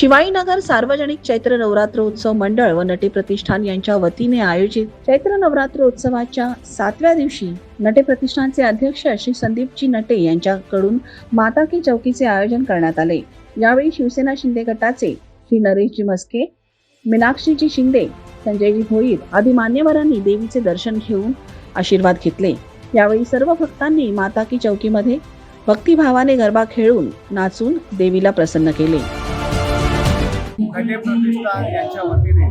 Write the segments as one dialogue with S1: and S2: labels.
S1: शिवाईनगर सार्वजनिक चैत्र नवरात्र उत्सव मंडळ व नटे प्रतिष्ठान यांच्या वतीने आयोजित चैत्र नवरात्र उत्सवाच्या सातव्या दिवशी नटे प्रतिष्ठानचे अध्यक्ष श्री संदीपजी नटे यांच्याकडून माता की चौकीचे आयोजन करण्यात आले. यावेळी शिवसेना शिंदे गटाचे श्री नरेशजी मस्के मीनाक्षीजी शिंदे संजयजी भोईर आदी मान्यवरांनी देवीचे दर्शन घेऊन आशीर्वाद घेतले. यावेळी सर्व भक्तांनी माता की चौकीमध्ये भक्तिभावाने गरबा खेळून नाचून देवीला प्रसन्न केले.
S2: घटे प्रतिष्ठान यांच्या वतीने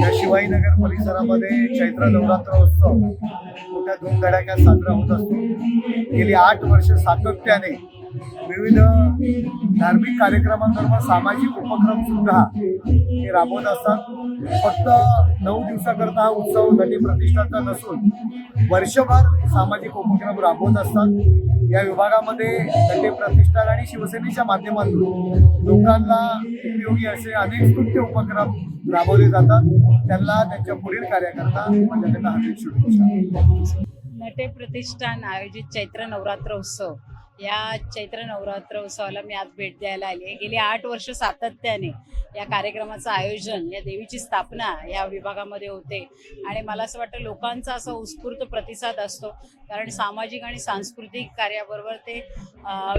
S2: या शिवाईनगर परिसरामध्ये चैत्र नवरात्रोत्सव मोठ्या धूमधडाक्यात साजरा होत असतो. गेली आठ वर्ष सातत्याने विविध धार्मिक कार्यक्रमांबरोबर सामाजिक उपक्रम सुद्धा हे राबवत असतात. फक्त नऊ दिवसाकरता हा उत्सव नटी प्रतिष्ठानचा नसून वर्षभर सामाजिक उपक्रम राबवत असतात. या विभागामध्ये नटे प्रतिष्ठान आणि शिवसेनेच्या माध्यमातून लोकांना उपयोगी असे अनेक स्तुत्य उपक्रम राबवले जातात. त्यांना त्यांच्या पुढील कार्याकरता माझ्याकडे म्हणजे हार्दिक शुभेच्छा
S3: नटे प्रतिष्ठान आयोजित चैत्र नवरात्र उत्सव. या चैत्र नवरात्र उत्सवाला मी आज भेट द्यायला आली आहे. गेली आठ वर्ष सातत्याने या कार्यक्रमाचं आयोजन या देवीची स्थापना या विभागामध्ये होते. आणि मला असं वाटतं लोकांचा असा उत्स्फूर्त प्रतिसाद असतो. कारण सामाजिक आणि सांस्कृतिक कार्याबरोबर ते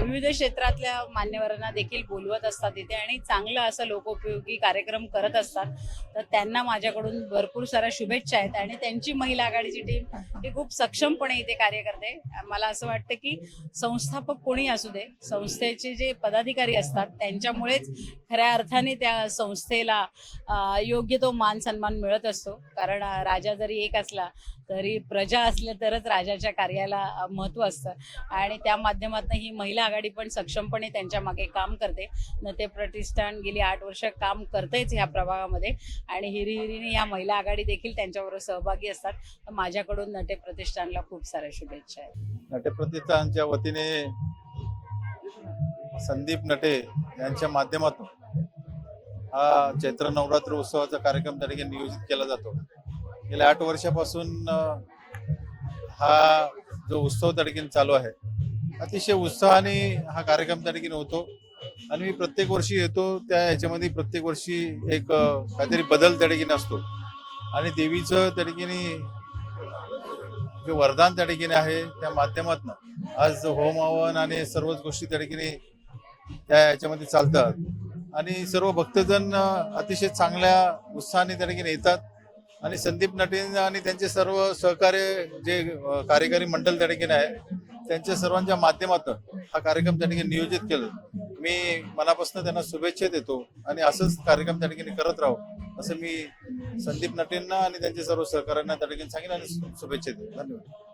S3: विविध क्षेत्रातल्या मान्यवरांना देखील बोलवत असतात इथे आणि चांगलं असं लोकोपयोगी कार्यक्रम करत असतात. तर त्यांना माझ्याकडून भरपूर साऱ्या शुभेच्छा आहेत आणि त्यांची महिला आघाडीची टीम ही खूप सक्षमपणे इथे कार्य करते. मला असं वाटतं की व्यवस्थापक कोणी असू दे संस्थेचे जे पदाधिकारी असतात त्यांच्यामुळेच खऱ्या अर्थाने त्या संस्थेला योग्य तो मान सन्मान मिळत असतो. कारण राजा जरी एक असला तरी प्रजा असल्या तरच राजाच्या कार्याला महत्त्व महत्त्व असतं. आणि त्या माध्यमातून ही महिला आघाडी पण सक्षमपणे त्यांच्या मागे काम करते. न ते प्रतिष्ठान गेली आठ वर्ष काम करतेच ह्या प्रभागामध्ये. आणि हिरिहिरीने या महिला आघाडी देखील त्यांच्याबरोबर सहभागी असतात. माझ्याकडून नटे प्रतिष्ठानला खूप साऱ्या शुभेच्छा आहेत.
S4: नटे प्रतिष्ठानच्या वतीने संदीप नटे यांच्या माध्यमातून हा चैत्र नवरात्र उत्सवाचा कार्यक्रम त्या ठिकाणी नियोजित केला जातो. गेल्या आठ वर्षापासून हा जो उत्सव त्या ठिकाणी चालू आहे अतिशय उत्साहाने हा कार्यक्रम त्या ठिकाणी होतो. आणि मी प्रत्येक वर्षी येतो त्या ह्याच्यामध्ये प्रत्येक वर्षी एक काहीतरी बदल त्या ठिकाणी असतो. आणि देवीचं त्या ठिकाणी जे वरदान त्या ठिकाणी आहे त्या माध्यमातून आज होम हवन आणि सर्वच गोष्टी त्या ठिकाणी त्या याच्यामध्ये चालतात. आणि सर्व भक्तजण अतिशय चांगल्या उत्साहाने त्या ठिकाणी येतात. आणि संदीप नटीन आणि त्यांचे सर्व सहकार्य जे कार्यकारी मंडळ त्या ठिकाणी आहे त्यांच्या सर्वांच्या माध्यमातून हा कार्यक्रम त्या ठिकाणी नियोजित केलं. मी मनापासून त्यांना शुभेच्छा देतो आणि असंच कार्यक्रम त्या ठिकाणी करत राहू असं मी संदीप नटेंना आणि त्यांच्या सर्व सहकाऱ्यांना त्या ठिकाणी सांगेन आणि शुभेच्छा देतो. धन्यवाद.